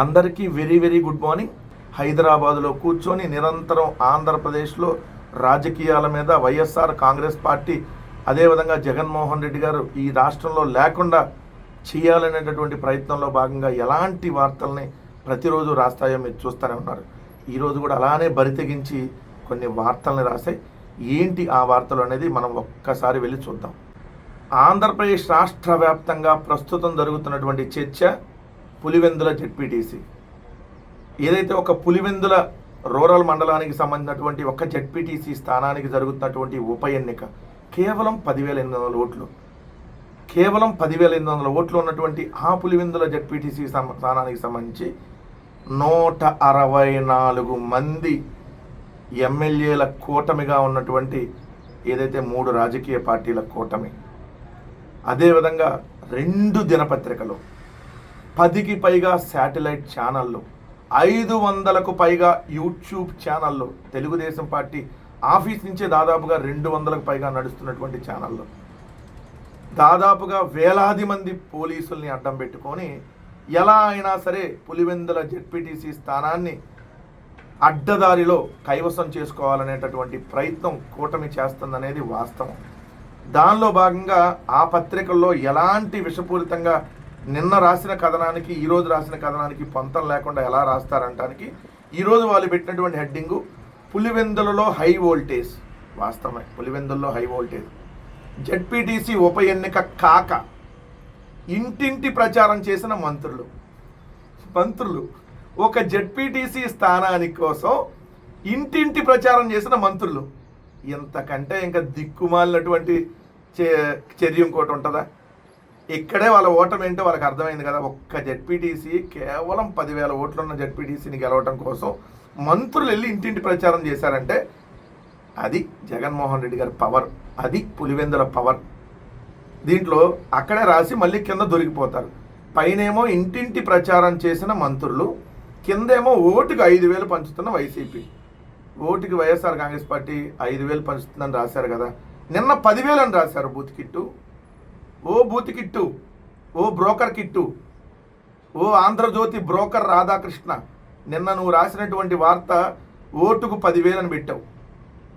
అందరికీ very very good morning. హైదరాబాదులో కూర్చొని నిరంతరం ఆంధ్రప్రదేశ్లో రాజకీయాల మీద వైఎస్ఆర్ కాంగ్రెస్ పార్టీ అదేవిధంగా జగన్మోహన్ రెడ్డి గారు ఈ రాష్ట్రంలో లేకుండా చేయాలనేటటువంటి ప్రయత్నంలో భాగంగా ఎలాంటి వార్తల్ని ప్రతిరోజు రాస్తాయో మీరు చూస్తూనే ఉన్నారు. ఈరోజు కూడా అలానే బరితెగించి కొన్ని వార్తల్ని రాశాయి. ఏంటి ఆ వార్తలు అనేది మనం ఒక్కసారి వెళ్ళి చూద్దాం. ఆంధ్రప్రదేశ్ రాష్ట్ర వ్యాప్తంగా ప్రస్తుతం జరుగుతున్నటువంటి చర్చ పులివెందుల జెడ్పీటీసీ. ఏదైతే ఒక పులివెందుల రూరల్ మండలానికి సంబంధించినటువంటి ఒక జెడ్పీటీసీ స్థానానికి జరుగుతున్నటువంటి ఉప ఎన్నిక కేవలం పదివేల ఎనిమిది వందల ఓట్లు. కేవలం పదివేల ఎనిమిది వందల ఓట్లు ఉన్నటువంటి ఆ పులివెందుల జెడ్పీటీసీ స్థానానికి సంబంధించి నూట అరవై నాలుగు మంది ఎమ్మెల్యేల కూటమిగా ఉన్నటువంటి ఏదైతే మూడు రాజకీయ పార్టీల కూటమి అదేవిధంగా రెండు దినపత్రికలు పదికి పైగా శాటిలైట్ ఛానళ్ళు ఐదు వందలకు పైగా యూట్యూబ్ ఛానళ్ళు తెలుగుదేశం పార్టీ ఆఫీస్ నుంచే దాదాపుగా రెండు వందలకు పైగా నడుస్తున్నటువంటి ఛానళ్ళు. దాదాపుగా వేలాది మంది పోలీసుల్ని అడ్డం పెట్టుకొని ఎలా అయినా సరే పులివెందుల జెడ్పీటీసీ స్థానాన్ని అడ్డదారిలో కైవసం చేసుకోవాలనేటటువంటి ప్రయత్నం కూటమి చేస్తుందనేది వాస్తవం. దానిలో భాగంగా ఆ పత్రికల్లో ఎలాంటి విషపూరితంగా నిన్న రాసిన కథనానికి ఈరోజు రాసిన కథనానికి పొంతం లేకుండా ఎలా రాస్తారంటానికి ఈరోజు వాళ్ళు పెట్టినటువంటి హెడ్డింగు పులివెందులలో హై వోల్టేజ్. వాస్తవమే పులివెందుల్లో హై వోల్టేజ్. జడ్పీటీసీ ఉప ఎన్నిక కాక ఇంటింటి ప్రచారం చేసిన మంత్రులు. మంత్రులు ఒక జెడ్పీటీసీ స్థానానికి కోసం ఇంటింటి ప్రచారం చేసిన మంత్రులు. ఇంతకంటే ఇంకా దిక్కుమాలినటువంటి చే- చర్య ఇంకోటి ఉంటుందా? ఇక్కడే వాళ్ళ ఓటమి ఏంటో వాళ్ళకి అర్థమైంది కదా. ఒక్క జెడ్పీటీసీ కేవలం పదివేల ఓట్లున్న జెడ్పీటీసీని గెలవటం కోసం మంత్రులు వెళ్ళి ఇంటింటి ప్రచారం చేశారంటే అది జగన్మోహన్ రెడ్డి గారి పవర్ అది పులివెందుల పవర్. దీంట్లో అక్కడే రాసి మళ్ళీ కింద దొరికిపోతారు. పైనేమో ఇంటింటి ప్రచారం చేసిన మంత్రులు కిందేమో ఓటుకు ఐదు వేలు పంచుతున్న వైసీపీ. ఓటుకి వైఎస్ఆర్ కాంగ్రెస్ పార్టీ ఐదు వేలు పంచుతుందని రాశారు కదా. నిన్న పదివేలు అని రాశారు బూత్ కిట్టు. ఓ బూత్ కిట్టు ఓ బ్రోకర్ కిట్టు ఓ ఆంధ్రజ్యోతి బ్రోకర్ రాధాకృష్ణ నిన్న నువ్వు రాసినటువంటి వార్త ఓటుకు పదివేలని పెట్టావు.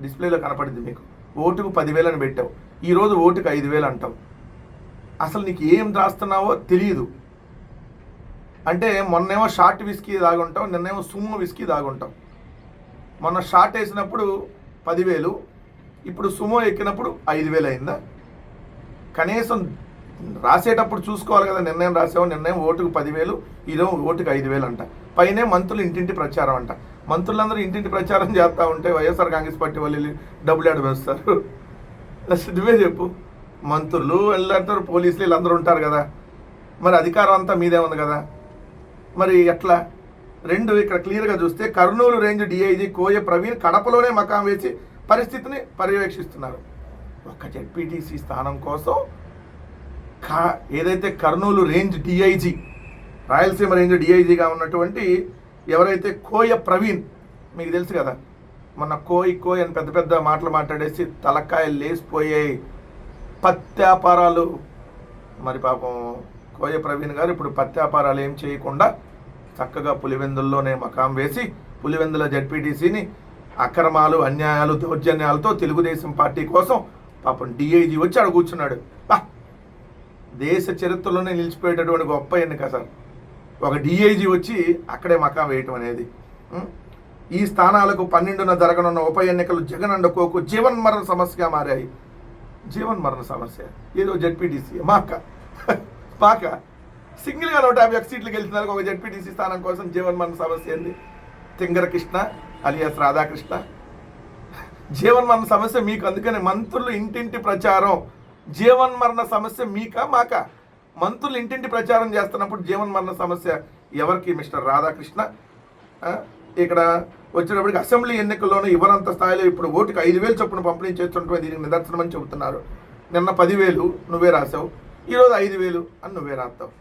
డిస్ప్లేలో కనపడింది మీకు. ఓటుకు పదివేలని పెట్టావు. ఈరోజు ఓటుకు ఐదు వేలు అంటావు. అసలు నీకు ఏం రాస్తున్నావో తెలియదు. అంటే మొన్నేమో షార్ట్ విస్కీ దాగుంటావు నిన్నేమో సుమ్ము విస్కీ దాగుంటావు మొన్న షార్ట్ వేసినప్పుడు పదివేలు ఇప్పుడు సుమో ఎక్కినప్పుడు ఐదు వేలు అయిందా? కనీసం రాసేటప్పుడు చూసుకోవాలి కదా నిర్ణయం రాసావు నిర్ణయం ఓటుకు పదివేలు ఇదో ఓటుకు ఐదు వేలు అంట. పైనే మంత్రులు ఇంటింటి ప్రచారం అంట. మంత్రులందరూ ఇంటింటి ప్రచారం చేస్తూ ఉంటే వైఎస్ఆర్ కాంగ్రెస్ పార్టీ వాళ్ళు వెళ్ళి డబ్బులు ఆడవేస్తారు నువ్వే చెప్పు. మంత్రులు వెళ్ళారు పోలీసులు వీళ్ళందరూ ఉంటారు కదా. మరి అధికారం అంతా మీదే ఉంది కదా. మరి ఎట్లా? రెండు ఇక్కడ క్లియర్గా చూస్తే కర్నూలు రేంజ్ డిఐజీ కోయ ప్రవీణ్ కడపలోనే మకాం వేసి పరిస్థితిని పర్యవేక్షిస్తున్నారు. ఒక జెడ్పీటీసీ స్థానం కోసం కా ఏదైతే Kurnool range DIG Rayalaseema range డిఐజీగా ఉన్నటువంటి ఎవరైతే కోయ ప్రవీణ్ మీకు తెలుసు కదా మొన్న కోయ్ కోయ్ అని పెద్ద పెద్ద మాటలు మాట్లాడేసి తలకాయలు లేసిపోయాయి పత్యాపారాలు మరి పాపం కోయ ప్రవీణ్ గారు ఇప్పుడు పత్యాపారాలు ఏం చేయకుండా చక్కగా పులివెందుల్లోనే మకాం వేసి పులివెందుల జడ్పీటీసీని అక్రమాలు అన్యాయాలు దౌర్జన్యాలతో తెలుగుదేశం పార్టీ కోసం పాపం డిఐజీ వచ్చి ఆడ కూర్చున్నాడు. దేశ చరిత్రలోనే నిలిచిపోయేటటువంటి గొప్ప ఎన్నిక సార్. ఒక డిఐజీ వచ్చి అక్కడే మకాం వేయటం అనేది. ఈ స్థానాలకు పన్నెండున జరగనున్న ఉప ఎన్నికలు జగన్ అండకోకు జీవన్ మరణ సమస్యగా మారాయి. జీవన్ మరణ సమస్య. ఏదో జడ్పీటీసీ. మాక మాక సింగిల్గా నూట యాభై ఒక సీట్లు వెళ్తున్నారు ఒక జడ్పీటీసీ స్థానం కోసం జీవన్ మరణ సమస్య ఏంది? తింగర కృష్ణ అలియాస్ రాధాకృష్ణ జీవన్ మరణ సమస్య మీకు అందుకని మంత్రులు ఇంటింటి ప్రచారం. జీవన్ మరణ సమస్య మీకా మాకా? మంత్రులు ఇంటింటి ప్రచారం చేస్తున్నప్పుడు జీవన్ మరణ సమస్య ఎవరికి మిస్టర్ రాధాకృష్ణ? ఇక్కడ వచ్చినప్పటికి అసెంబ్లీ ఎన్నికల్లోనూ ఇవ్వనంత స్థాయిలో ఇప్పుడు ఓటుకు ఐదు వేలు చొప్పున పంపిణీ చేస్తుంటే దీనికి నిదర్శనం అని చెబుతున్నారు. నిన్న పదివేలు నువ్వే రాసావు ఈరోజు ఐదు వేలు అని నువ్వే రాస్తావు.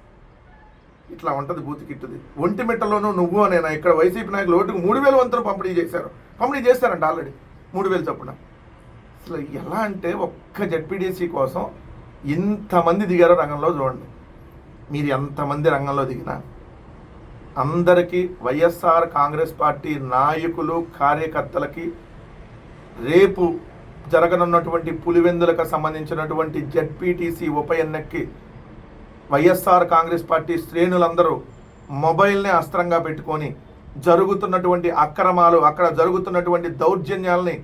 ఇట్లా ఉంటుంది బూతికిట్టుది ఒంటి మిట్టలోనూ నువ్వు అనేనా ఇక్కడ వైసీపీ నాయకులు ఓటుకు మూడు వేల వంతులు పంపిణీ చేశారు. పంపిణీ చేశారంట ఆల్రెడీ. మూడు వేలు చొప్పున. అసలు ఎలా అంటే ఒక్క జడ్పీడీసీ కోసం ఇంతమంది దిగారో రంగంలో చూడండి. మీరు ఎంతమంది రంగంలో దిగినా అందరికీ వైఎస్ఆర్ కాంగ్రెస్ పార్టీ నాయకులు కార్యకర్తలకి రేపు జరగనున్నటువంటి పులివెందులకు సంబంధించినటువంటి జెడ్పీటీసీ ఉప ఎన్నికకి వైఎస్ఆర్ కాంగ్రెస్ పార్టీ శ్రేణులందరూ మొబైల్ని అస్త్రంగా పెట్టుకొని జరుగుతున్నటువంటి అక్రమాలు అక్కడ జరుగుతున్నటువంటి దౌర్జన్యాల్ని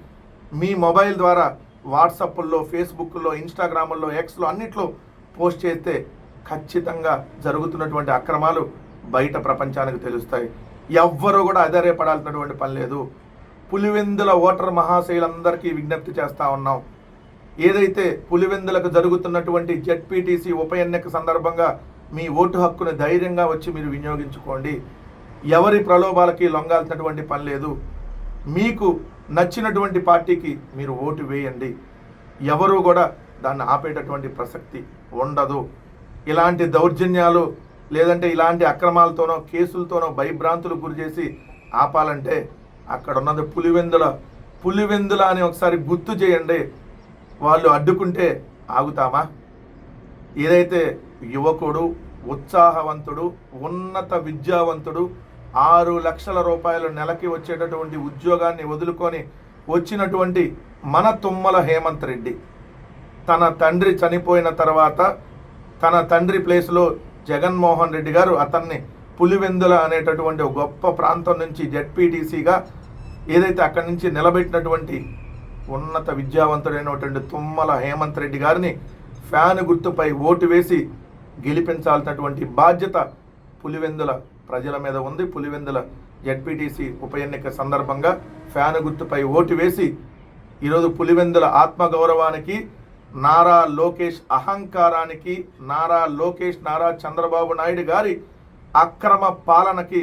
మీ మొబైల్ ద్వారా వాట్సాప్ల్లో ఫేస్బుక్లో ఇన్స్టాగ్రాముల్లో ఎక్స్లో అన్నిట్లో పోస్ట్ చేస్తే ఖచ్చితంగా జరుగుతున్నటువంటి అక్రమాలు బయట ప్రపంచానికి తెలుస్తాయి. ఎవ్వరూ కూడా అధైర్యపడాల్సినటువంటి పని లేదు. పులివెందుల ఓటర్ మహాశయులందరికీ విజ్ఞప్తి చేస్తూ ఉన్నాం. ఏదైతే పులివెందులకు జరుగుతున్నటువంటి జెడ్పీటీసీ ఉప ఎన్నిక సందర్భంగా మీ ఓటు హక్కును ధైర్యంగా వచ్చి మీరు వినియోగించుకోండి. ఎవరి ప్రలోభాలకి లొంగాల్సినటువంటి పని లేదు. మీకు నచ్చినటువంటి పార్టీకి మీరు ఓటు వేయండి. ఎవరు కూడా దాన్ని ఆపేటటువంటి ప్రసక్తి ఉండదు. ఇలాంటి దౌర్జన్యాలు లేదంటే ఇలాంటి అక్రమాలతోనో కేసులతోనో భయభ్రాంతులు గురి చేసి ఆపాలంటే అక్కడ ఉన్నది పులివెందుల పులివెందుల అని ఒకసారి గుర్తు చేయండి. వాళ్ళు అడ్డుకుంటే ఆగుతామా? ఏదైతే యువకుడు ఉత్సాహవంతుడు ఉన్నత విద్యావంతుడు ఆరు లక్షల రూపాయలు నెలకి వచ్చేటటువంటి ఉద్యోగాన్ని వదులుకొని వచ్చినటువంటి మన తుమ్మల హేమంత్ రెడ్డి. తన తండ్రి చనిపోయిన తర్వాత తన తండ్రి ప్లేస్లో జగన్మోహన్ రెడ్డి గారు అతన్ని పులివెందుల అనేటటువంటి గొప్ప ప్రాంతం నుంచి జెడ్పీటీసీగా ఏదైతే అక్కడి నుంచి నిలబెట్టినటువంటి ఉన్నత విద్యావంతుడైనటువంటి తుమ్మల హేమంత్ రెడ్డి గారిని ఫ్యాన్ గుర్తుపై ఓటు వేసి గెలిపించాల్సినటువంటి బాధ్యత పులివెందుల ప్రజల మీద ఉంది. పులివెందుల జడ్పీటీసీ ఉప ఎన్నిక సందర్భంగా ఫ్యాన్ గుర్తుపై ఓటు వేసి ఈరోజు పులివెందుల ఆత్మగౌరవానికి నారా లోకేష్ అహంకారానికి నారా లోకేష్ నారా చంద్రబాబు నాయుడు గారి అక్రమ పాలనకి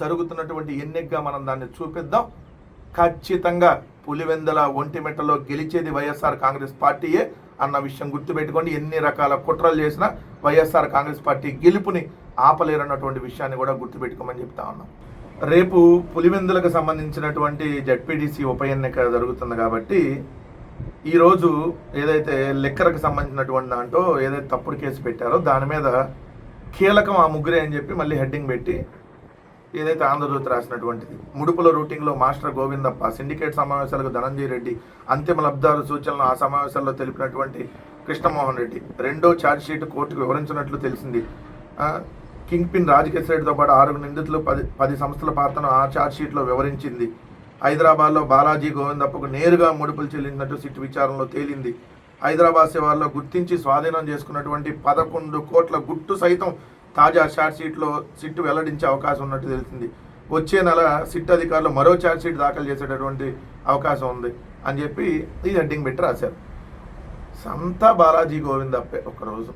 జరుగుతున్నటువంటి ఎన్నికగా మనం దాన్ని చూపిద్దాం. ఖచ్చితంగా పులివెందుల ఒంటిమిట్టలో గెలిచేది వైఎస్ఆర్ కాంగ్రెస్ పార్టీయే అన్న విషయం గుర్తుపెట్టుకోండి. ఎన్ని రకాల కుట్రలు చేసినా వైఎస్ఆర్ కాంగ్రెస్ పార్టీ గెలుపుని ఆపలేరన్నటువంటి విషయాన్ని కూడా గుర్తుపెట్టుకోమని చెప్తా ఉన్నాం. రేపు పులివెందులకు సంబంధించినటువంటి జడ్పీటీసీ ఉప ఎన్నిక జరుగుతుంది కాబట్టి ఈరోజు ఏదైతే లెక్కరకు సంబంధించినటువంటి దాంట్లో ఏదైతే తప్పుడు కేసు పెట్టారో దాని మీద కీలకం ఆ ముగ్గురే అని చెప్పి మళ్ళీ హెడ్డింగ్ పెట్టి ఏదైతే ఆంధ్రజ్యోతి రాసినటువంటిది. ముడుపుల రూటింగ్లో మాస్టర్ గోవిందప్ప సిండికేట్ సమావేశాలకు ధనంజయ రెడ్డి అంతిమ లబ్ధారు సూచనలు ఆ సమావేశాల్లో తెలిపినటువంటి కృష్ణమోహన్ రెడ్డి. రెండో ఛార్జ్ షీట్ కోర్టుకు వివరించినట్లు తెలిసింది. కింగ్ పిన్ రాజకేశ్ రెడ్డితో పాటు ఆరుగురు నిందితులు పది పది సంస్థల పాత్రను ఆ ఛార్జ్ షీట్లో వివరించింది. హైదరాబాద్లో బాలాజీ గోవిందప్పకు నేరుగా ముడుపులు చెల్లించినట్టు సిట్ విచారణలో తేలింది. హైదరాబాద్ శివార్లో గుర్తించి స్వాధీనం చేసుకున్నటువంటి పదకొండు కోట్ల గుట్టు సైతం తాజా ఛార్జ్ షీట్లో సిట్టు వెల్లడించే అవకాశం ఉన్నట్టు తెలిసింది. వచ్చే నెల సిట్ అధికారులు మరో ఛార్జ్ షీట్ దాఖలు చేసేటటువంటి అవకాశం ఉంది అని చెప్పి ఈ హెడ్డింగ్ పెట్టి రాశారు. సంతా బాలాజీ గోవిందప్పే ఒకరోజు.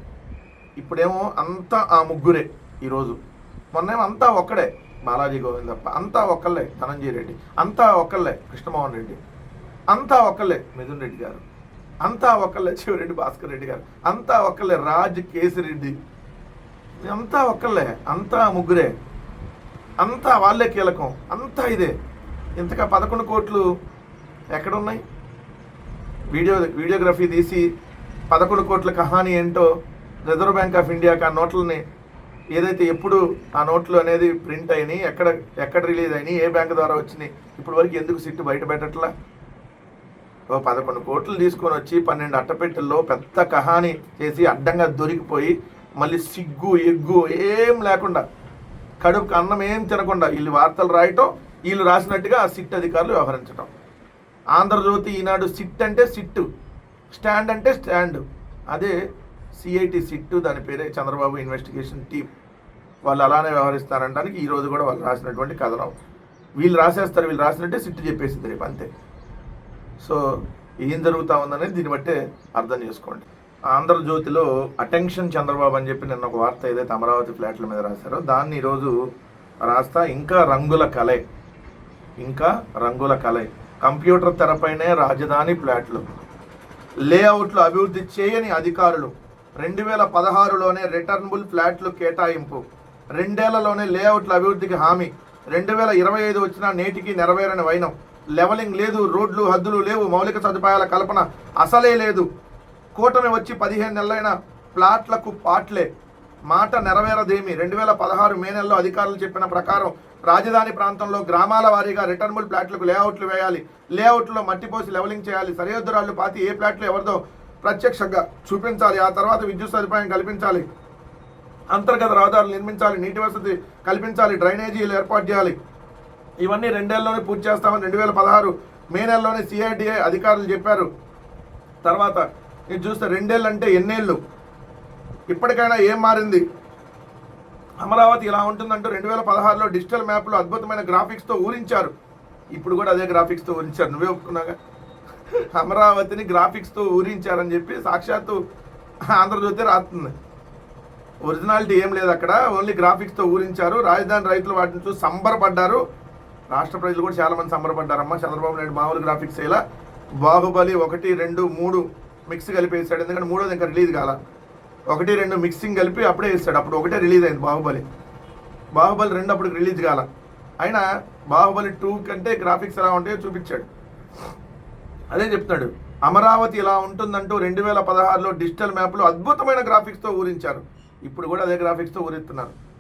ఇప్పుడేమో అంతా ఆ ముగ్గురే. ఈరోజు. మొన్నేమంతా ఒక్కడే బాలాజీ గోవిందప్ప అంతా ఒక్కళ్ళే ధనంజయ రెడ్డి అంతా ఒక్కళ్ళే కృష్ణమోహన్ రెడ్డి అంతా ఒక్కళ్ళే మిథున్ రెడ్డి గారు అంతా ఒక్కళ్ళే శివరెడ్డి భాస్కర్ రెడ్డి గారు అంతా ఒక్కళ్ళే రాజ్ కేసిరెడ్డి అంతా ఒక్కళ్ళే అంతా ముగ్గురే అంతా వాళ్ళే కీలకం అంతా ఇదే. ఇంతగా పదకొండు కోట్లు ఎక్కడున్నాయి? వీడియో వీడియోగ్రఫీ తీసి పదకొండు కోట్ల కహాని ఏంటో రిజర్వ్ బ్యాంక్ ఆఫ్ ఇండియాకి ఆ నోట్లని ఏదైతే ఎప్పుడు ఆ నోట్లు అనేది ప్రింట్ అయినాయి ఎక్కడ ఎక్కడ రిలీజ్ అయినాయి ఏ బ్యాంక్ ద్వారా వచ్చినాయి ఇప్పుడు వరకు ఎందుకు సిట్టు బయట పెట్టట్లా? ఓ పదకొండు కోట్లు తీసుకొని వచ్చి పన్నెండు అట్టపెట్టెల్లో పెద్ద కహాని చేసి అడ్డంగా దొరికిపోయి మళ్ళీ సిగ్గు ఎగ్గు ఏం లేకుండా కడుపుకి అన్నం ఏం తినకుండా వీళ్ళు వార్తలు రాయటం వీళ్ళు రాసినట్టుగా ఆ సిట్ అధికారులు వ్యవహరించటం. ఆంధ్రజ్యోతి ఈనాడు సిట్ అంటే సిట్టు స్టాండ్ అంటే స్టాండ్. అదే సిఐటి సిట్టు దాని పేరే చంద్రబాబు ఇన్వెస్టిగేషన్ టీం వాళ్ళు అలానే వ్యవహరిస్తారనడానికి ఈ రోజు కూడా వాళ్ళు రాసినటువంటి కథనం. వీళ్ళు రాసేస్తారు వీళ్ళు రాసినట్టే సిట్టు చెప్పేసింది రేపు అంతే. సో ఏం జరుగుతూ ఉందనేది దీన్ని బట్టే అర్థం చేసుకోండి. ఆంధ్రజ్యోతిలో అటెన్షన్ చంద్రబాబు అని చెప్పి నిన్న ఒక వార్త ఏదైతే అమరావతి ఫ్లాట్ల మీద రాశారో దాన్ని ఈరోజు రాస్తా ఇంకా రంగుల కలే. ఇంకా రంగుల కలే. కంప్యూటర్ తెరపైనే రాజధాని ఫ్లాట్లు. లేఅవుట్లు అభివృద్ధి చేయని అధికారులు. రెండు వేల పదహారులోనే రిటర్నబుల్ ఫ్లాట్లు కేటాయింపు. రెండేళ్ళలోనే లేఅవుట్ల అభివృద్ధికి హామీ. రెండు వేల ఇరవై ఐదు వచ్చిన నేటికి నెరవేరని వైనం. లెవలింగ్ లేదు రోడ్లు హద్దులు లేవు మౌలిక సదుపాయాల కల్పన అసలే లేదు. కూటమి వచ్చి పదిహేను నెలలైన ప్లాట్లకు పాట్లే. మాట నెరవేరదేమి. రెండు వేల పదహారు మే నెలలో అధికారులు చెప్పిన ప్రకారం రాజధాని ప్రాంతంలో గ్రామాల వారీగా రిటర్నబుల్ ప్లాట్లకు లేఅవుట్లు వేయాలి. లేఅవుట్లో మట్టిపోసి లెవలింగ్ చేయాలి. సరిహద్దు రాళ్ళు పాతి ఏ ప్లాట్లు ఎవరిదో ప్రత్యక్షంగా చూపించాలి. ఆ తర్వాత విద్యుత్ సదుపాయం కల్పించాలి. అంతర్గత రహదారులు నిర్మించాలి నీటి వసతి కల్పించాలి డ్రైనేజీలు ఏర్పాటు చేయాలి. ఇవన్నీ రెండేళ్ళలోనే పూర్తి చేస్తామని రెండు వేల పదహారు మే నెలలోనే సిఐటిఐ అధికారులు చెప్పారు. తర్వాత మీరు చూస్తే రెండేళ్ళు అంటే ఎన్నేళ్ళు? ఇప్పటికైనా ఏం మారింది? అమరావతి ఇలా ఉంటుందంటూ రెండు వేల పదహారులో డిజిటల్ మ్యాప్లో అద్భుతమైన గ్రాఫిక్స్తో ఊరించారు ఇప్పుడు కూడా అదే గ్రాఫిక్స్తో ఊరించారు నువ్వే ఒప్పుకున్నాగా అమరావతిని గ్రాఫిక్స్తో ఊరించారని చెప్పి సాక్షాత్తు ఆంధ్రజ్యోతి రాస్తుంది. ఒరిజినాలిటీ ఏం లేదు అక్కడ. ఓన్లీ గ్రాఫిక్స్తో ఊరించారు రాజధాని రైతులు వాటిని చూసి సంబరపడ్డారు. రాష్ట్ర ప్రజలు కూడా చాలామంది సంబరపడ్డారమ్మా. చంద్రబాబు నాయుడు మామూలు గ్రాఫిక్స్ ఇలా బాహుబలి ఒకటి రెండు మూడు మిక్స్ కలిపి వేసాడు. ఎందుకంటే మూడోది ఇంకా రిలీజ్ కాల. ఒకటి రెండు మిక్సింగ్ కలిపి అప్పుడే వేస్తాడు అప్పుడు ఒకటే రిలీజ్ అయింది బాహుబలి. బాహుబలి రెండు అప్పుడు రిలీజ్ కాల. అయినా బాహుబలి టూ కంటే గ్రాఫిక్స్ ఎలా ఉంటాయో చూపించాడు. అదే చెప్తాడు అమరావతి ఇలా ఉంటుందంటూ రెండు వేల పదహారులో డిజిటల్ మ్యాప్లో అద్భుతమైన గ్రాఫిక్స్తో ఊరించారు ఇప్పుడు కూడా అదే గ్రాఫిక్స్తో ఊరెత్తున్నారు.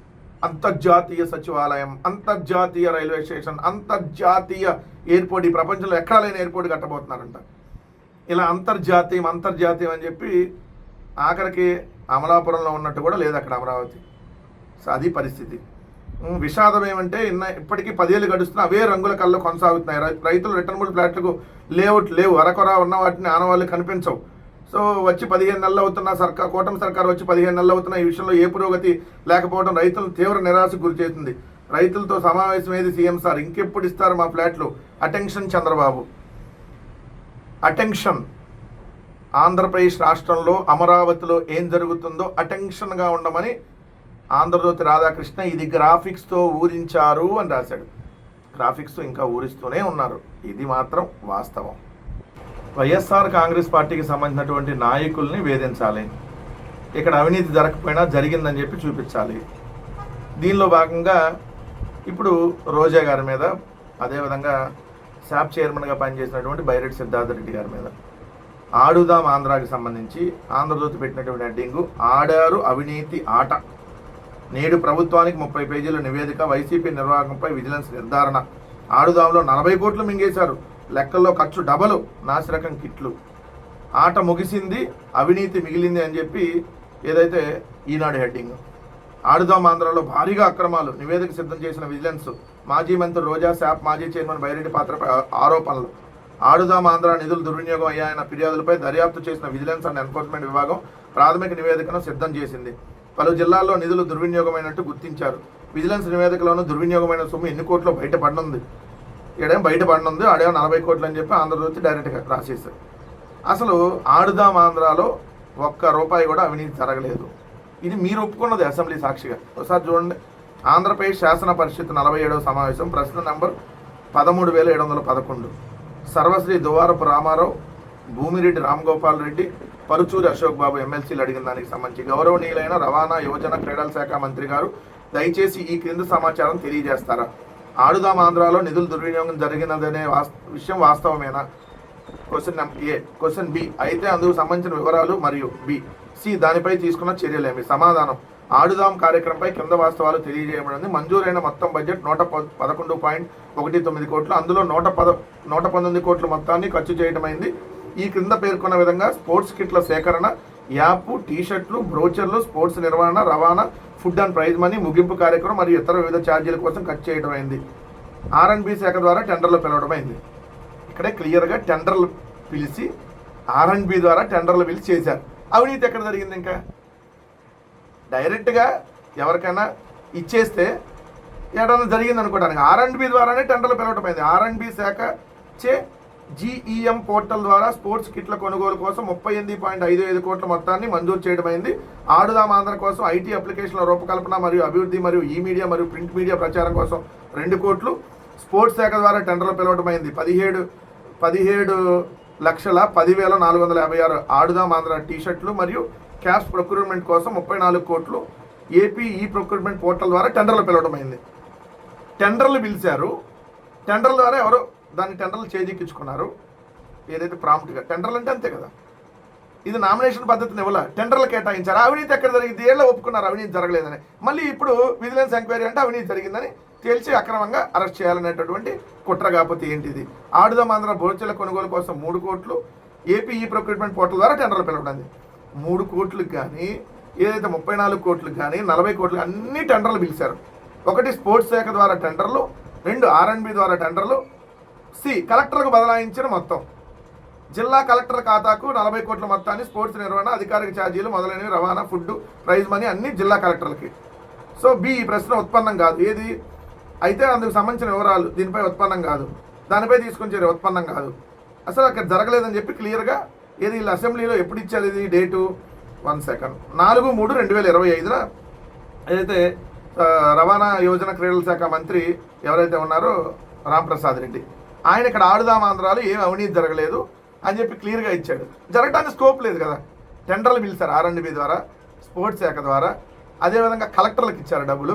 అంతర్జాతీయ సచివాలయం అంతర్జాతీయ రైల్వే స్టేషన్ అంతర్జాతీయ ఎయిర్పోర్ట్ ఈ ప్రపంచంలో ఎక్కడా లేని ఎయిర్పోర్ట్ కట్టబోతున్నారంట. ఇలా అంతర్జాతీయం అంతర్జాతీయం అని చెప్పి ఆఖరికి అమలాపురంలో ఉన్నట్టు కూడా లేదు అక్కడ అమరావతి. సో అది పరిస్థితి. విషాదం ఏమంటే ఇన్న ఇప్పటికీ పదేళ్ళు గడుస్తున్న అవే రంగుల కళ్ళు కొనసాగుతున్నాయి. రై- రైతులు రిటర్నబుల్ ఫ్లాట్లకు లేఅవుట్ లేవు. అరకొర ఉన్న వాటిని ఆనవాళ్ళు కనిపించవు. సో వచ్చి పదిహేను నెలలు అవుతున్న సర్కార్ కూటమి సర్కార్ వచ్చి పదిహేను నెలలు అవుతున్న ఈ విషయంలో ఏ పురోగతి లేకపోవడం రైతులను తీవ్ర నిరాశకు గురి చేస్తుంది. రైతులతో సమావేశమేది సీఎం సార్? ఇంకెప్పుడు ఇస్తారు మా ఫ్లాట్లు? అటెన్షన్ చంద్రబాబు. అటెన్షన్. ఆంధ్రప్రదేశ్ రాష్ట్రంలో అమరావతిలో ఏం జరుగుతుందో అటెన్షన్గా ఉండమని ఆంధ్రజ్యోతి రాధాకృష్ణ ఇది గ్రాఫిక్స్తో ఊరించారు అని రాశాడు. గ్రాఫిక్స్ ఇంకా ఊరిస్తూనే ఉన్నారు. ఇది మాత్రం వాస్తవం. వైఎస్ఆర్ కాంగ్రెస్ పార్టీకి సంబంధించినటువంటి నాయకుల్ని వేధించాలి. ఇక్కడ అవినీతి జరగకపోయినా జరిగిందని చెప్పి చూపించాలి. దీనిలో భాగంగా ఇప్పుడు రోజా గారి మీద అదేవిధంగా శాప్ చైర్మన్గా పనిచేసినటువంటి బైరెడ్డి సిద్ధార్థ రెడ్డి గారి మీద. ఆడుదాం ఆంధ్రాకి సంబంధించి ఆంధ్రజ్యోతి పెట్టినటువంటి హెడ్డింగు ఆడారు అవినీతి ఆట. నేడు ప్రభుత్వానికి ముప్పై పేజీల నివేదిక వైసీపీ నిర్వాహకంపై విజిలెన్స్ నిర్ధారణ. ఆడుదాంలో నలభై కోట్లు మింగేశారు. లెక్కల్లో ఖర్చు డబలు నాసిరకం కిట్లు. ఆట ముగిసింది అవినీతి మిగిలింది అని చెప్పి ఏదైతే ఈనాడు హెడ్డింగ్. ఆడుదాం ఆంధ్రాలో భారీగా అక్రమాలు నివేదిక సిద్ధం చేసిన విజిలెన్స్ మాజీ మంత్రి రోజా శాప్ మాజీ చైర్మన్ బైరెడ్డి పాత్రపై ఆరోపణలు. ఆడుదాం ఆంధ్ర నిధులు దుర్వినియోగం అయ్యాయన్న ఫిర్యాదులపై దర్యాప్తు చేసిన విజిలెన్స్ అండ్ ఎన్ఫోర్స్మెంట్ విభాగం ప్రాథమిక నివేదికను సిద్ధం చేసింది. పలు జిల్లాల్లో నిధులు దుర్వినియోగమైనట్టు గుర్తించారు. విజిలెన్స్ నివేదికలోనూ దుర్వినియోగమైన సొమ్ము ఎన్ని కోట్లు బయటపడనుంది. ఈడేం బయటపడనుంది ఆడేమో నలభై కోట్లు అని చెప్పి ఆంధ్రజ్యోతి డైరెక్ట్గా రాసేశారు. అసలు ఆడుదాం ఆంధ్రాలో ఒక్క రూపాయి కూడా అవినీతి జరగలేదు. ఇది మీరు ఒప్పుకున్నది అసెంబ్లీ సాక్షిగా. ఒకసారి చూడండి. ఆంధ్రప్రదేశ్ శాసన పరిషత్ నలభై ఏడవ సమావేశం ప్రశ్న నంబర్ పదమూడు వేల ఏడు వందల పదకొండు. సర్వశ్రీ దువారపు రామారావు భూమిరెడ్డి రామ్గోపాల్ రెడ్డి పరుచూరి అశోక్ బాబు ఎమ్మెల్సీలు అడిగిన దానికి సంబంధించి గౌరవనీయులైన రవాణా యువజన క్రీడల శాఖ మంత్రి గారు దయచేసి ఈ క్రింది సమాచారం తెలియజేస్తారా? ఆడుదాం ఆంధ్రాలో నిధుల దుర్వినియోగం జరిగినదనే విషయం వాస్తవమేనా? క్వశ్చన్ ఏ క్వశ్చన్ బి అయితే అందుకు సంబంధించిన వివరాలు మరియు బి సి దానిపై తీసుకున్న చర్యలేమి? సమాధానం. ఆడుదాం కార్యక్రమంపై కింద వాస్తవాలు తెలియజేయబడింది. మంజూరైన మొత్తం బడ్జెట్ నూట పదకొండు పాయింట్ ఒకటి తొమ్మిది కోట్లు. అందులో నూట పద నూట పంతొమ్మిది కోట్ల మొత్తాన్ని ఖర్చు చేయడమైంది ఈ క్రింద పేర్కొన్న విధంగా స్పోర్ట్స్ కిట్ల సేకరణ యాప్ టీషర్ట్లు బ్రోచర్లు స్పోర్ట్స్ నిర్వహణ రవాణా ఫుడ్ అండ్ ప్రైజ్ మనీ ముగింపు కార్యక్రమం మరియు ఇతర వివిధ ఛార్జీల కోసం ఖర్చు చేయడం అయింది. అండ్ శాఖ ద్వారా టెండర్లు పిలవడం అయింది. ఇక్కడే క్లియర్గా టెండర్లు పిలిచి ఆర్ ద్వారా టెండర్లు పిలిచి చేశారు. అవినీతి ఎక్కడ జరిగింది ఇంకా? డైరెక్ట్గా ఎవరికైనా ఇచ్చేస్తే ఏడన్నా జరిగింది అనుకోవడానికి ఆర్ ద్వారానే టెండర్లు పిలవటమైంది అయింది. అండ్ శాఖ చే జీఈఎం పోర్టల్ ద్వారా స్పోర్ట్స్ కిట్ల కొనుగోలు కోసం ముప్పై ఎనిమిది పాయింట్ ఐదు ఐదు కోట్ల మొత్తాన్ని మంజూరు చేయడమైంది ఆడుదాం ఆంధ్ర కోసం ఐటీ అప్లికేషన్ల రూపకల్పన మరియు అభివృద్ధి మరియు ఈ మీడియా మరియు ప్రింట్ మీడియా ప్రచారం కోసం రెండు కోట్లు. స్పోర్ట్స్ శాఖ ద్వారా టెండర్లు పిలవటమైంది పదిహేడు పదిహేడు లక్షల పదివేల నాలుగు వందల యాభై ఆరు ఆడుదాం ఆంధ్ర టీషర్ట్లు మరియు క్యాష్ ప్రొక్యూర్మెంట్ కోసం ముప్పై నాలుగు కోట్లు. ఏపీ ఈ ప్రొక్యూర్మెంట్ పోర్టల్ ద్వారా టెండర్లు పిలవడమైంది టెండర్లు పిలిచారు. టెండర్ల ద్వారా ఎవరో దాన్ని టెండర్లు చేజిక్కించుకున్నారు. ఏదైతే ప్రాంప్ట్గా టెండర్లు అంటే అంతే కదా. ఇది నామినేషన్ పద్ధతిని ఇవ్వాల? టెండర్లు కేటాయించారు అవినీతి ఎక్కడ జరిగింది? ఏళ్ళ ఒప్పుకున్నారు అవినీతి జరగలేదని. మళ్ళీ ఇప్పుడు విజిలెన్స్ ఎంక్వైరీ అంటే అవినీతి జరిగిందని తేల్చి అక్రమంగా అరెస్ట్ చేయాలనేటటువంటి కుట్ర కాకపోతే ఏంటిది? ఆడుదాం ఆంధ్ర భోజనాల కొనుగోలు కోసం మూడు కోట్లు ఏపీ ఈ ప్రొక్యూర్మెంట్ పోర్టల్ ద్వారా టెండర్లు పిలవడానికి మూడు కోట్లకు కానీ ఏదైతే ముప్పై నాలుగు కోట్లకు కానీ నలభై కోట్లు అన్ని టెండర్లు పిలిచారు. ఒకటి స్పోర్ట్స్ శాఖ ద్వారా టెండర్లు రెండు ఆర్ఎండ్బి ద్వారా టెండర్లు సి కలెక్టర్కు బదలాయించిన మొత్తం. జిల్లా కలెక్టర్ ఖాతాకు నలభై కోట్ల మొత్తాన్ని స్పోర్ట్స్ నిర్వహణ అధికారిక ఛార్జీలు మొదలైనవి రవాణా ఫుడ్ ప్రైజ్ మనీ అన్ని జిల్లా కలెక్టర్లకి. సో బి ఈ ప్రశ్న ఉత్పన్నం కాదు. ఏది? అయితే అందుకు సంబంధించిన వివరాలు దీనిపై ఉత్పన్నం కాదు. దానిపై తీసుకొని చేరే ఉత్పన్నం కాదు. అసలు అక్కడ జరగలేదని చెప్పి క్లియర్గా ఏది వీళ్ళు అసెంబ్లీలో ఎప్పుడు ఇచ్చారు ఇది? డేటు? One second. నాలుగు మూడు రెండు వేల ఇరవై ఐదున ఏదైతే రవాణా యోజన క్రీడల శాఖ మంత్రి ఎవరైతే ఉన్నారో రాంప్రసాద్ రెడ్డి. ఆయన ఇక్కడ ఆడుదాం ఆంధ్రాలో ఏం అవినీతి జరగలేదు అని చెప్పి క్లియర్గా ఇచ్చాడు. జరగడానికి స్కోప్ లేదు కదా. టెండర్లు పిలిచారు ఆర్ఎండ్బి ద్వారా స్పోర్ట్స్ శాఖ ద్వారా అదేవిధంగా కలెక్టర్లకు ఇచ్చారు డబ్బులు.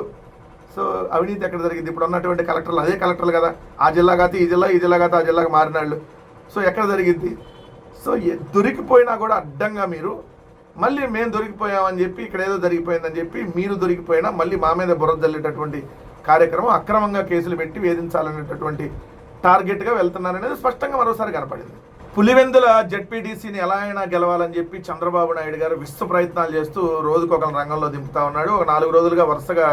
సో అవినీతి ఎక్కడ జరిగింది? ఇప్పుడు ఉన్నటువంటి కలెక్టర్లు అదే కలెక్టర్లు కదా. ఆ జిల్లా కాదు ఈ జిల్లా ఈ జిల్లా కాదు ఆ జిల్లాకు మారినాళ్ళు. సో ఎక్కడ జరిగింది? సో దొరికిపోయినా కూడా అడ్డంగా మీరు మళ్ళీ మేము దొరికిపోయామని చెప్పి ఇక్కడ ఏదో జరిగిపోయిందని చెప్పి మీరు దొరికిపోయినా మళ్ళీ మా మీద బుర్ర జల్లేటటువంటి కార్యక్రమం అక్రమంగా కేసులు పెట్టి వేధించాలనేటటువంటి టార్గెట్గా వెళ్తున్నారనేది స్పష్టంగా మరోసారి కనపడింది. పులివెందుల జెడ్పీటీసీని ఎలా అయినా గెలవాలని చెప్పి చంద్రబాబు నాయుడు గారు విశ్వ ప్రయత్నాలు చేస్తూ రోజుకొక రంగంలో దింపుతా ఉన్నాడు. ఒక నాలుగు రోజులుగా వరుసగా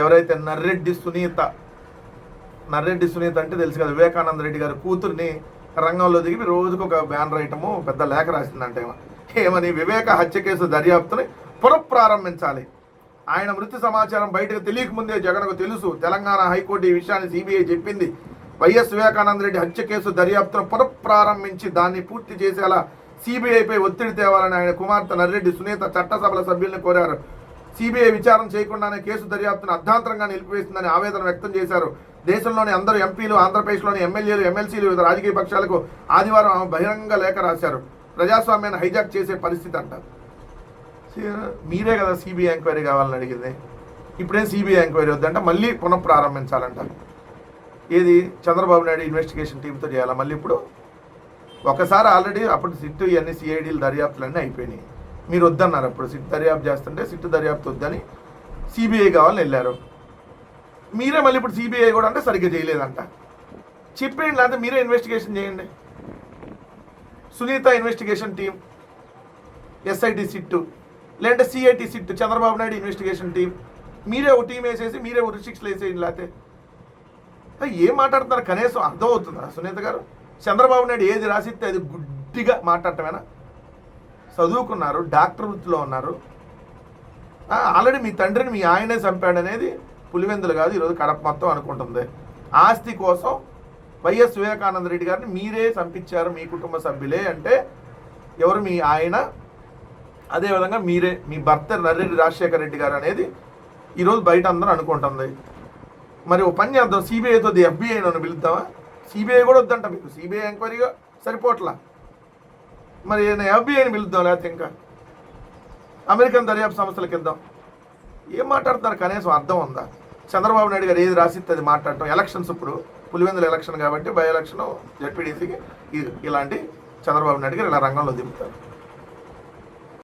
ఎవరైతే నర్రెడ్డి సునీత నర్రెడ్డి సునీత అంటే తెలుసు కదా వివేకానంద రెడ్డి గారి కూతుర్ని రంగంలో దిగి రోజుకు ఒక బ్యానర్ ఐటము పెద్ద లేఖ రాసిందంటే ఏమని వివేక హత్య కేసు దర్యాప్తుని పునఃప్రారంభించాలి. ఆయన మృతి సమాచారం బయటకు తెలియకముందే జగన్కు తెలుసు. తెలంగాణ హైకోర్టు ఈ విషయాన్ని సిబిఐ చెప్పింది. వైఎస్ వివేకానంద రెడ్డి హత్య కేసు దర్యాప్తును పునఃప్రారంభించి దాన్ని పూర్తి చేసేలా సిబిఐపై ఒత్తిడి తేవాలని ఆయన కుమార్తె నర్రెడ్డి సునీత చట్టసభల సభ్యులను కోరారు. సిబిఐ విచారణ చేయకుండానే కేసు దర్యాప్తును అర్ధాంతరంగా నిలిపివేసిందని ఆవేదన వ్యక్తం చేశారు. దేశంలోని అందరు ఎంపీలు ఆంధ్రప్రదేశ్లోని ఎమ్మెల్యేలు ఎమ్మెల్సీలు వివిధ రాజకీయ పక్షాలకు ఆదివారం ఆమె బహిరంగ లేఖ రాశారు. ప్రజాస్వామ్యాన్ని హైజాక్ చేసే పరిస్థితి అంటారు. మీరే కదా సిబిఐ ఎంక్వైరీ కావాలని అడిగింది. ఇప్పుడేం సిబిఐ ఎంక్వైరీ వద్దంటే మళ్ళీ పునఃప్రారంభించాలంటారు ఏది చంద్రబాబు నాయుడు ఇన్వెస్టిగేషన్ టీంతో చేయాలా? మళ్ళీ ఇప్పుడు ఒకసారి ఆల్రెడీ అప్పుడు సిట్టు ఇవన్నీ సిఐడీలు దర్యాప్తులన్నీ అయిపోయినాయి. మీరు వద్దన్నారు అప్పుడు. సిట్ దర్యాప్తు చేస్తుంటే సిట్టు దర్యాప్తు వద్దని సిబిఐ కావాలని వెళ్ళారు. మీరే మళ్ళీ ఇప్పుడు సిబిఐ కూడా అంటే సరిగ్గా చేయలేదంట. చెప్పేయండి లేకపోతే మీరే ఇన్వెస్టిగేషన్ చేయండి. Sunitha investigation team SIT sit లేదంటే CIT sit Chandrababu Naidu investigation team మీరే ఒక టీం వేసేసి మీరే ఒక రిస్ట్రిక్షన్ వేసేయండి లేకపోతే ఏం మాట్లాడుతున్నారు? కనీసం అర్థం అవుతుందా? సునీత గారు? చంద్రబాబు నాయుడు ఏది రాసిస్తే అది గుడ్డిగా మాట్లాడటమేనా? చదువుకున్నారు డాక్టర్ వృత్తిలో ఉన్నారు. ఆల్రెడీ మీ తండ్రిని మీ ఆయనే చంపాడనేది పులివెందులు కాదు ఈరోజు కడప మొత్తం అనుకుంటుంది. ఆస్తి కోసం వైఎస్ వివేకానంద రెడ్డి గారిని మీరే చంపించారు మీ కుటుంబ సభ్యులే అంటే ఎవరు మీ ఆయన? అదేవిధంగా మీరే మీ భర్త నర్రెడ్డి రాజశేఖర రెడ్డి గారు అనేది ఈరోజు బయట అందరూ అనుకుంటుంది. మరి ఓ పని చేద్దాం సిబిఐతో ఎఫ్బిఐ నన్ను పిలుద్దామా? సిబిఐ కూడా వద్దంట మీకు. సిబిఐ ఎంక్వైరీగా సరిపోట్లా. మరి ఎఫ్బిఐని పిలుద్దాం లేకపోతే ఇంకా? అమెరికన్ దర్యాప్తు సంస్థలకు ఇద్దాం ఏం మాట్లాడుతున్నారు? కనీసం అర్థం ఉందా? చంద్రబాబు నాయుడు గారు ఏది రాసిస్తే అది మాట్లాడటం. ఎలక్షన్స్ ఇప్పుడు పులివెందుల ఎలక్షన్ కాబట్టి బై ఎలక్షన్ జడ్పీడీసీకి ఇలాంటి చంద్రబాబు నాయుడు గారు ఇలా రంగంలో దింపుతారు.